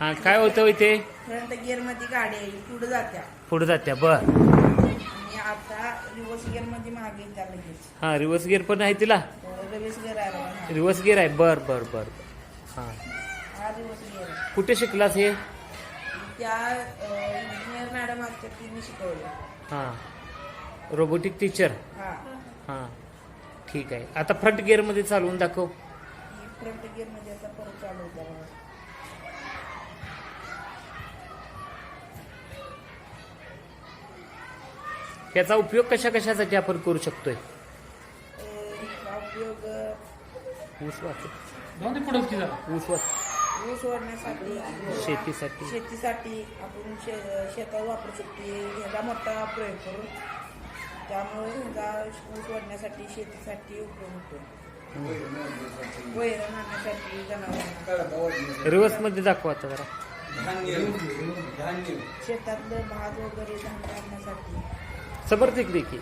हा काय होतं हो इथे? फ्रंट गिअरमध्ये गाडी आहे पुढे जात्या. पुढे जात्या बर. आणि आता रिव्हर्स गिअरमध्ये मागे येत्या लगेच. हा रिव्हर्स गिअर पण आहे तिला? रिव्हर्स गिअर आहे बघा. हा. रिव्हर्स गिअर आहे बर बर बर. हा. हा रिव्हर्स गिअर आहे. कुठे शिकलास हे? त्या इंजिनियर मॅडम असतात तिने शिकवलं. हा. रोबोटिक टीचर हा. हा. ठीक आहे. आता फ्रंट गिअरमध्ये चालवून दाखव. ही फ्रंट गिअरमध्ये आता परत चालू होत्या बघा. याचा उपयोग कशा कशासाठी आपण करू शकतोय? हा उपयोग ऊस वाच ऊस वाच ऊस ओढण्यासाठी शेतीसाठी. शेतीसाठी आपण शे शेतात वापरू शकतो ह्याचा मोठा प्रयोग करू त्यामुळे ह्याचा ऊस वाढण्यासाठी शेतीसाठी उपयोग होतो वैरण आणण्यासाठी जनावरांना रिव्हर्समध्ये दाखव आता जरा. शेतातलं भात वगैरे धान्य आणण्यासाठी समर्थ इकडे की